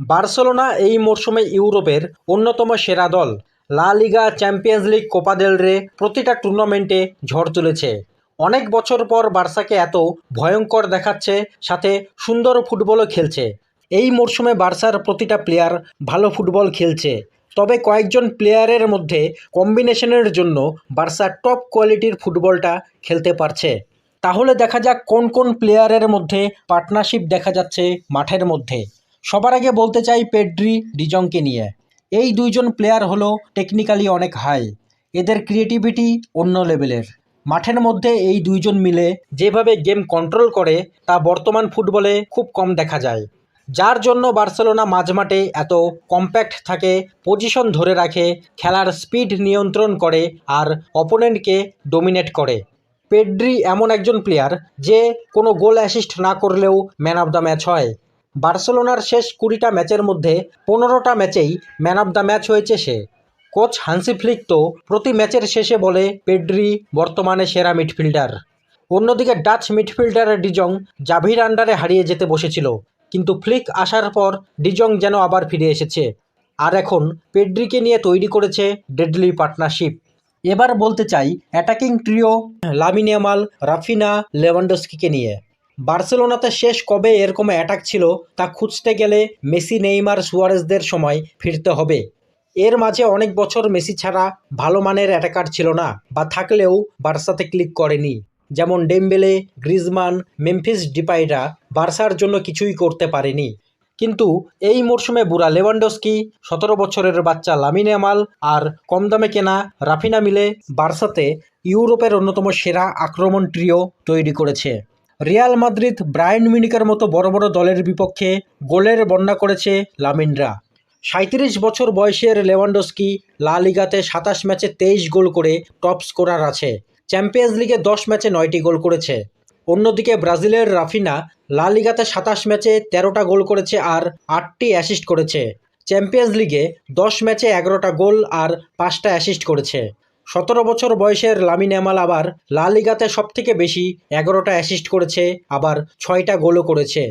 Barcelona এই মরশুমে ইউরোপের অন্যতম সেরা দল। La Liga, Champions League, Copa del Rey প্রতিটা টুর্নামেন্টে ঝড় তুলেছে। অনেক বছর পর বার্সাকে এত ভয়ঙ্কর দেখাচ্ছে, সাথে সুন্দর ফুটবলও খেলছে। এই মরশুমে বার্সার প্রতিটা প্লেয়ার ভালো ফুটবল খেলছে। তবে কয়েকজন প্লেয়ারের মধ্যে কম্বিনেশনের জন্য বার্সা টপ কোয়ালিটির ফুটবলটা খেলতে পারছে। তাহলে দেখা যাক কোন কোন প্লেয়ারের মধ্যে পার্টনারশিপ দেখা যাচ্ছে মাঠের মধ্যে। সবার আগে বলতে চাই পেড্রি, ডিজংকে নিয়ে। এই দুইজন প্লেয়ার হলো টেকনিক্যালি অনেক হাই এদের ক্রিয়েটিভিটি অন্য লেভেলের মাঠের মধ্যে এই দুইজন মিলে যেভাবে গেম কন্ট্রোল করে, তা বর্তমান ফুটবলে খুব কম দেখা যায়। যার জন্য বার্সেলোনা মাঝমাঠে এত কম্প্যাক্ট থাকে পজিশন ধরে রাখে, খেলার স্পিড নিয়ন্ত্রণ করে, আর অপোনেন্টকে ডোমিনেট করে। পেড্রি এমন একজন প্লেয়ার যে কোনো গোল অ্যাসিস্ট না করলেও ম্যান অফ দ্য ম্যাচ হয়। বার্সেলোনার শেষ কুড়িটা ম্যাচের মধ্যে পনেরোটা ম্যাচেই ম্যান অফ দ্য ম্যাচ হয়েছে সে। কোচ হান্সি ফ্লিক তো প্রতি ম্যাচের শেষে বলে, পেড্রি, বর্তমানে সেরা মিডফিল্ডার। অন্যদিকে ডাচ মিডফিল্ডার ডিজং জাভির আন্ডারে হারিয়ে যেতে বসেছিল। কিন্তু ফ্লিক আসার পর ডিজং যেন আবার ফিরে এসেছে। আর এখন পেড্রিকে নিয়ে তৈরি করেছে ডেডলি পার্টনারশিপ। এবার বলতে চাই attacking trio Lamine Yamal Raphinha লেভানডস্কিকে নিয়ে। বার্সেলোনাতে শেষ কবে এরকম অ্যাটাক ছিল তা খুঁজতে গেলে মেসি, নেইমার, সুয়ারেজদের সময় ফিরতে হবে। এর মাঝে অনেক বছর মেসি ছাড়া ভালো মানের অ্যাটাকার ছিল না বা থাকলেও বার্সাতে ক্লিক করেনি। যেমন ডেমবেলে, গ্রিজমান, মেমফিস ডিপাইরা বার্সার জন্য কিছুই করতে পারেনি। কিন্তু এই মরশুমে বুড়া লেভানডস্কি, সতেরো বছরের বাচ্চা লামিনে আমাল আর কম দামে কেনা রাফিনা মিলে বার্সাতে ইউরোপের অন্যতম সেরা আক্রমণ ট্রিও তৈরি করেছে। রিয়াল মাদ্রিদ ব্রায়ান মিউনিকের মতো বড় বড় দলের বিপক্ষে গোলের বন্যা করেছে লামিনরা। সাঁত্রিশ বছর বয়সের লেভানডস্কি লা লিগাতে সাতাশ ম্যাচে তেইশ গোল করে টপ স্কোরার আছে। চ্যাম্পিয়ন্স লিগে দশ ম্যাচে নয়টি গোল করেছে। অন্যদিকে ব্রাজিলের রাফিনা লা লিগাতে সাতাশ ম্যাচে তেরোটা গোল করেছে আর আটটি অ্যাসিস্ট করেছে। চ্যাম্পিয়ন্স লিগে দশ ম্যাচে এগারোটা গোল আর পাঁচটা অ্যাসিস্ট করেছে। সতেরো বছর বয়সের লামিন ইয়ামাল আবার লা লিগাতে সবথেকে বেশি এগারোটা অ্যাসিস্ট করেছে, আবার ছয়টা গোলও করেছে।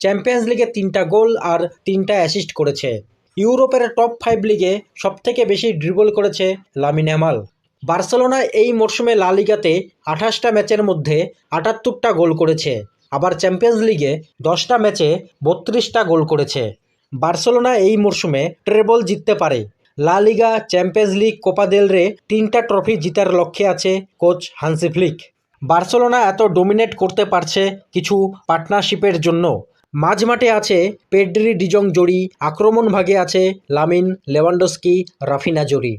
চ্যাম্পিয়ন্স লিগে তিনটা গোল আর তিনটা অ্যাসিস্ট করেছে। ইউরোপের টপ ফাইভ লিগে সবথেকে বেশি ড্রিবল করেছে লামিন ইয়ামাল। বার্সেলোনা এই মরশুমে লা লিগাতে আঠাশটা ম্যাচের মধ্যে আটাত্তরটা গোল করেছে। আবার চ্যাম্পিয়ন্স লিগে দশটা ম্যাচে বত্রিশটা গোল করেছে। বার্সেলোনা এই মরশুমে ট্রেবল জিততে পারে। La Liga, Champions League, Copa del Rey তিনটা ট্রফি জিতার লক্ষ্যে আছে কোচ হানসি ফ্লিক। বার্সেলোনা এত ডোমিনেট করতে পারছে কিছু পার্টনারশিপের জন্য। মাঝমাঠে আছে পেড্রি ডিজং জড়ি, আক্রমণ ভাগে আছে লামিন লেভানডস্কি, রাফিনা জড়ি।